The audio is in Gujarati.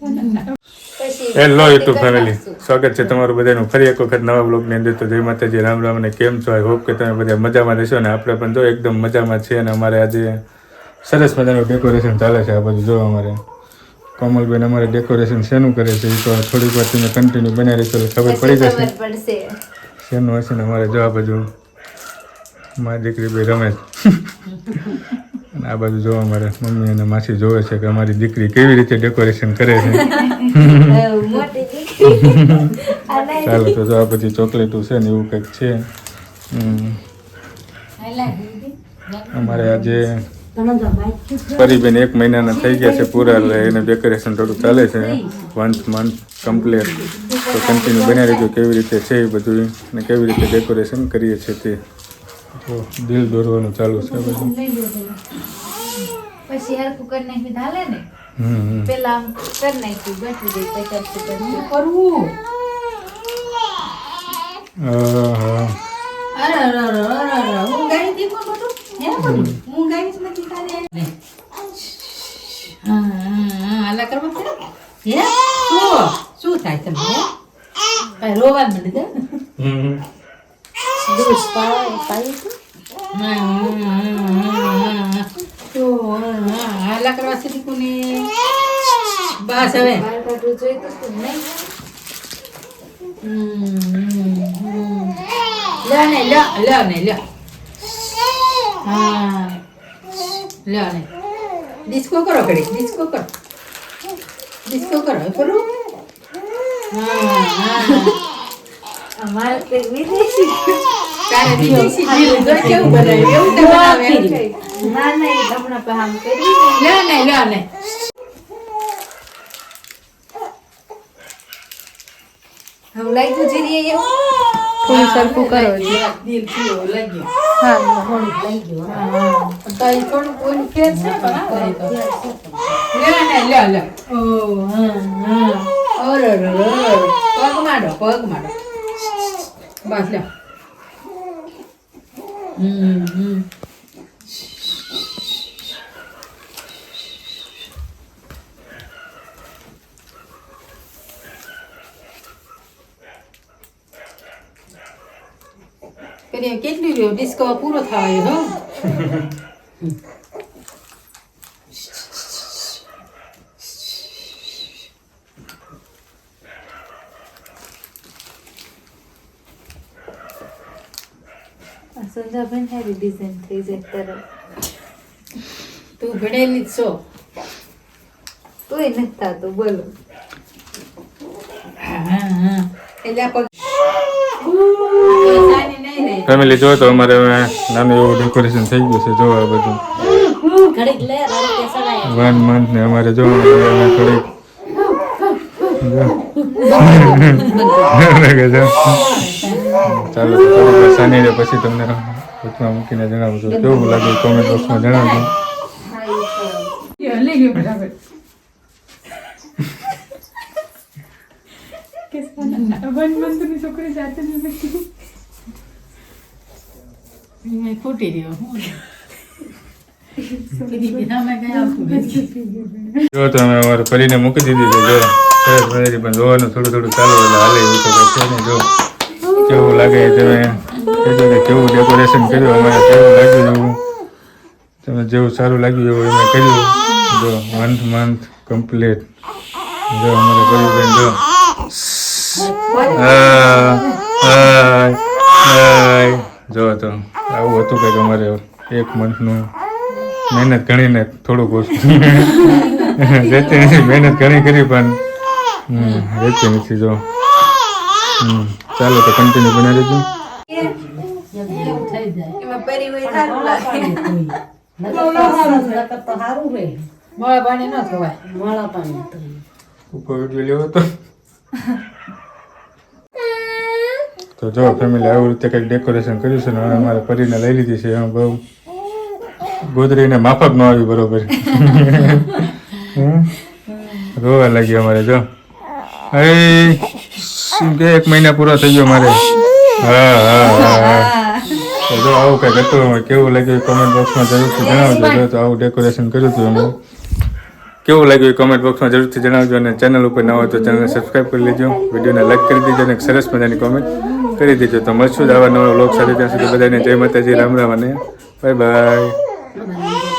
હેલો યુટ્યુબ ફેમિલી સ્વાગત છે તમારું બધાનું. ફરી એક વખત નવા બ્લોગની અંદર તો જય માતાજી રામ રામ અને કેમ છો? આઈ હોપ કે તમે બધા મજામાં રહેશો અને આપણે પણ જો એકદમ મજામાં છીએ અને અમારે આજે સરસ મજાનું ડેકોરેશન ચાલે છે આ બધું જો અમારે કોમલબેન અમારે ડેકોરેશન શેનું કરે છે? એ તો થોડીક વાર તમે કન્ટિન્યુ બનાવી રહેશો એટલે ખબર પડી જશે. શેનું હશે ને અમારે જો આ બાજુ મારી દીકરી ભાઈ રમે છે. અને આ બાજુ જોવા મારે મમ્મી અને માસી જોવે છે કે અમારી દીકરી કેવી રીતે ડેકોરેશન કરે છે. ચાલો, તો જો આ બધી ચોકલેટો છે ને એવું કંઈક છે. અમારે આજે પરિબેન એક મહિનાના થઈ ગયા છે પૂરા, એટલે એને ડેકોરેશન થોડું ચાલે છે. વન્સ મંથ કમ્પ્લીટ તો કન્ટિન્યુ બનાવી રહેજો કેવી રીતે છે એ બધું. ને કેવી રીતે ડેકોરેશન કરીએ છીએ તે. તો દિલ દોરવાનું ચાલુ છે પછી યાર કુકર નાખી ધાલે ને. પેલા કર નાખી બેઠી ગઈ પછી હરખું કરી? કરવું. અરે અરે અરે અરે અરે હું ગાઈ દી કોણ બધું? હે બધું? હું ગાઈ છું નથી તારે? હા હા હા આલા કરવા પડે હે? શું? શું થાય તમને રોવા મળી નથી હમ. દૂધ Pai, Pai. હતું. આલા કરવા સુધી કોને બસ હવે બાર કાઢવું જોઈતું હતું ને નહીં હમ, હમ. લ્યો ને લ્યો લ્યો ને લ્યો હા લ્યો ડિસ્કો કરો કડી ડિસ્કો કરો ડિસ્કો કરો કરો હા અમારે કંઈક વિદેશી તારે વિદેશી જીરું જો કેવું બનાવ્યું. એવું તો બનાવે એવું કંઈ. ના ના એ હમણાં પણ આમ કરી લ્યો ને લ્યો ને. હવે લાગ્યું જીરીએ એવું થોડું સરખું કરો દિલ થયો લાગ્યો. હા થોડુંક લાગ્યું ગયો હા. તો એ થોડું કોઈ ફેર છે પણ તો. લ્યો ને લ્યો લ્યો ઓ હા હા. ઓર ઓર ઓર ઓર. પગ માડો પગ માડો. બસ લ્યો હમ હમ કરીએ કેટલી રહ્યો ડિસ્કો પૂરો થવાયો હો સારી ડિઝાઇન થઈ જાય તરત તું ભણેલી જ છો. તોય નથી થતું બોલો. ફેમિલી જો તો અમારે હવે નાનું એવું ડેકોરેશન થઈ ગયું છે જોવા બધું. વન મંથ ને અમારે જોવા થોડીક જો. ચાલો થોડીક વાર પછી તમને વચમાં મૂકીને જણાવું છું કેવું લાગે કોમેન્ટ બોક્સમાં જણાવજો. જો તમે અમારે ફરીને મૂકી દીધી છે જો. સરસ મજાની પણ જોવાનું થોડું થોડું ચાલુ એટલે હાલે એવું તો કંઈ છે ને જો. કેવું લાગે તમે? કહેજો કે કેવું ડેકોરેશન કર્યું? અમારે કેવું લાગ્યું એવું? તમે જેવું સારું લાગ્યું એવું અમે કર્યું. જો મંથ મંથ કમ્પ્લીટ જો અમારે કર્યું બેન જો. જો તો આવું હતું કંઈક અમારે એક મંથનું મહેનત ગણીને થોડુંક ઓછું. રહેતી નથી મહેનત ઘણી કરી પણ રહેતી નથી જો. હમ, ચાલો તો કન્ટિન્યુ બનાવી દેજો. એવું થઈ જાય એમાં પરી હોય સારું લાગે મોળા પાણી ન ખવાય ઉપર વીડિયો લેવો તો. તો જો ફેમિલી આવી રીતે કંઈક ડેકોરેશન કર્યું છે ને અમારે પરીને લઈ લીધી છે એમ બહુ ગોદરીને માફક ન આવી બરોબર. હમ? રોવા લાગી અમારે જો. શું કે એક મહિના પૂરો થઈ ગયો મારે. હા હા હા જો આવું કંઈક હતું કેવું લાગ્યું કોમેન્ટ બોક્સમાં જરૂરથી જણાવજો. તો આવું ડેકોરેશન કર્યું હતું અમે કેવું લાગ્યું કોમેન્ટ બોક્સમાં જરૂરથી જણાવજો અને ચેનલ ઉપર ન હોય તો ચેનલને સબસ્ક્રાઈબ કરી લેજો. વિડીયોને લાઈક કરી દેજો અને સરસ મજાની કોમેન્ટ કરી દેજો. તો મળશું જ આવા નવા લોક સાથે ત્યાં સુધી બધાને જય માતાજી, રામ રામ અને બાય બાય